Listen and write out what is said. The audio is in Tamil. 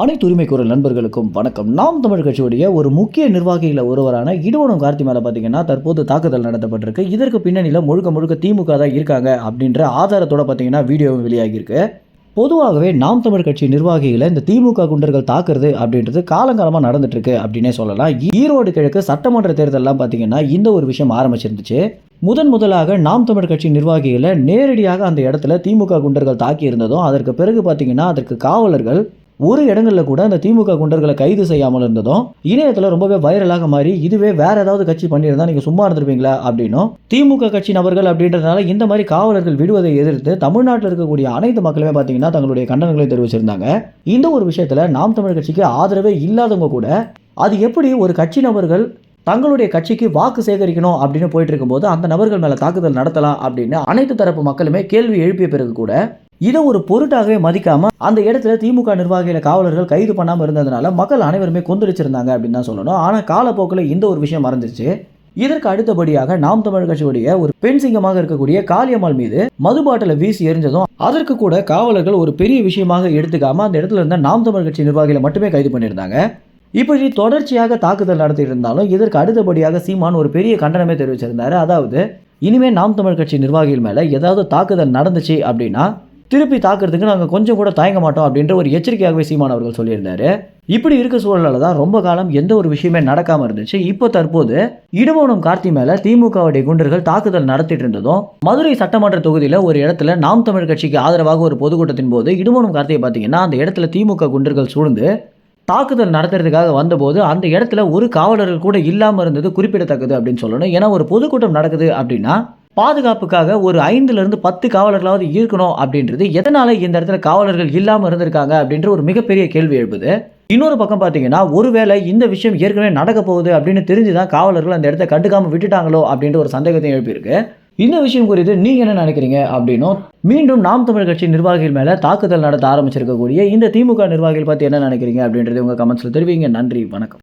அனைத்து உரிமை குரல் நண்பர்களுக்கும் வணக்கம். நாம் தமிழ் கட்சியுடைய ஒரு முக்கிய நிர்வாகியில் ஒருவரான இடுவனம் கார்த்தி மேலே பார்த்தீங்கன்னா தற்போது தாக்குதல் நடத்தப்பட்டிருக்கு. இதற்கு பின்னணியில் முழுக்க முழுக்க திமுக தான் இருக்காங்க அப்படின்ற ஆதாரத்தோட பார்த்தீங்கன்னா வீடியோவும் வெளியாகியிருக்கு. பொதுவாகவே நாம் தமிழ் கட்சி நிர்வாகிகளை இந்த திமுக குண்டர்கள் தாக்குறது அப்படின்றது காலங்காலமாக நடந்துட்டுருக்கு அப்படின்னே சொல்லலாம். ஈரோடு கிழக்கு சட்டமன்ற தேர்தலெல்லாம் பார்த்தீங்கன்னா இந்த ஒரு விஷயம் ஆரம்பிச்சிருந்துச்சு. முதன் முதலாக நாம் தமிழ் கட்சி நிர்வாகிகளை நேரடியாக அந்த இடத்துல திமுக குண்டர்கள் தாக்கி இருந்ததும் அதற்கு பிறகு பார்த்தீங்கன்னா அதற்கு காவலர்கள் ஒரு இடங்களில் கூட அந்த திமுக குண்டர்களை கைது செய்யாமல் இருந்ததும் இணையத்தில் ரொம்பவே வைரலாக மாறி இதுவே வேற ஏதாவது கட்சி பண்ணியிருந்தா நீங்கள் சும்மா இருந்திருப்பீங்களா அப்படின்னும் திமுக கட்சி நபர்கள் அப்படின்றதுனால இந்த மாதிரி காவலர்கள் விடுவதை எதிர்த்து தமிழ்நாட்டில் இருக்கக்கூடிய அனைத்து மக்களுமே பார்த்தீங்கன்னா தங்களுடைய கண்டனங்களை தெரிவிச்சிருந்தாங்க. இந்த ஒரு விஷயத்தில் நாம் தமிழ் கட்சிக்கு ஆதரவே இல்லாதவங்க கூட அது எப்படி ஒரு கட்சி நபர்கள் தங்களுடைய கட்சிக்கு வாக்கு சேகரிக்கணும் அப்படின்னு போயிட்டு இருக்கும்போது அந்த நபர்கள் மேலே தாக்குதல் நடத்தலாம் அப்படின்னு அனைத்து தரப்பு மக்களுமே கேள்வி எழுப்பிய பிறகு கூட இதை ஒரு பொருட்டாகவே மதிக்காம அந்த இடத்துல திமுக நிர்வாகிகளை காவலர்கள் கைது பண்ணாமல் இருந்ததுனால மக்கள் அனைவருமே கொந்தளிச்சிருந்தாங்க அப்படின்னு தான் சொல்லணும். ஆனால் காலப்போக்கில் இந்த ஒரு விஷயம் மறந்துச்சு இதற்கு அடுத்தபடியாக நாம் தமிழ் கட்சியுடைய ஒரு பெண் சிங்கமாக இருக்கக்கூடிய காளியம்மாள் மீது மதுபாட்டில வீசி எரிஞ்சதும் அதற்கு கூட காவலர்கள் ஒரு பெரிய விஷயமாக எடுத்துக்காம அந்த இடத்துல இருந்த நாம் தமிழ் கட்சி நிர்வாகிகளை மட்டுமே கைது பண்ணியிருந்தாங்க. இப்படி தொடர்ச்சியாக தாக்குதல் நடத்திட்டு இருந்தாலும் இதற்கு அடுத்தபடியாக சீமான் ஒரு பெரிய கண்டனமே தெரிவிச்சிருந்தாரு. அதாவது இனிமே நாம் தமிழ் கட்சி நிர்வாகிகள் மேலே ஏதாவது தாக்குதல் நடந்துச்சு அப்படின்னா திருப்பி தாக்குறதுக்கு நாங்கள் கொஞ்சம் கூட தயங்க மாட்டோம் அப்படின்ற ஒரு எச்சரிக்கையாகவே சீமான் அவர்கள் சொல்லியிருந்தாரு. இப்படி இருக்க சூழலில் தான் ரொம்ப காலம் எந்த ஒரு விஷயமே நடக்காமல் இருந்துச்சு. இப்போ தற்போது இடுமோனம் கார்த்தி மேலே திமுகவுடைய குண்டர்கள் தாக்குதல் நடத்திட்டு இருந்ததும் மதுரை சட்டமன்ற தொகுதியில் ஒரு இடத்துல நாம் தமிழ் கட்சிக்கு ஆதரவாக ஒரு பொதுக்கூட்டத்தின் போது இடுமோனம் கார்த்தியை பார்த்தீங்கன்னா அந்த இடத்துல திமுக குண்டர்கள் சூழ்ந்து தாக்குதல் நடத்துறதுக்காக வந்தபோது அந்த இடத்துல ஒரு காவலர்கள் கூட இல்லாமல் இருந்தது குறிப்பிடத்தக்கது அப்படின்னு சொல்லணும். ஏன்னா ஒரு பொதுக்கூட்டம் நடக்குது அப்படின்னா பாதுகாப்புக்காக ஒரு ஐந்துலேருந்து பத்து காவலர்களாவது இருக்கணும் அப்படின்றது எதனால் இந்த இடத்துல காவலர்கள் இல்லாமல் இருந்திருக்காங்க அப்படின்ற ஒரு மிகப்பெரிய கேள்வி எழுப்புது. இன்னொரு பக்கம் பார்த்தீங்கன்னா ஒருவேளை இந்த விஷயம் ஏற்கனவே நடக்க போகுது அப்படின்னு தெரிஞ்சு தான் காவலர்கள் அந்த இடத்த கண்டுக்காமல் விட்டுட்டாங்களோ அப்படின்ற ஒரு சந்தேகத்தையும் எழுப்பியிருக்கு. இந்த விஷயம் குறித்து நீங்கள் என்ன நினைக்கிறீங்க அப்படின்னும் மீண்டும் நாம் தமிழ் கட்சி நிர்வாகிகள் மேலே தாக்குதல் நடத்த ஆரம்பிச்சிருக்கக்கூடிய இந்த திமுக நிர்வாகிகள் பற்றி என்ன நினைக்கிறீங்க அப்படின்றது உங்கள் கமெண்ட்ஸில் தெரிவிங்க. நன்றி வணக்கம்.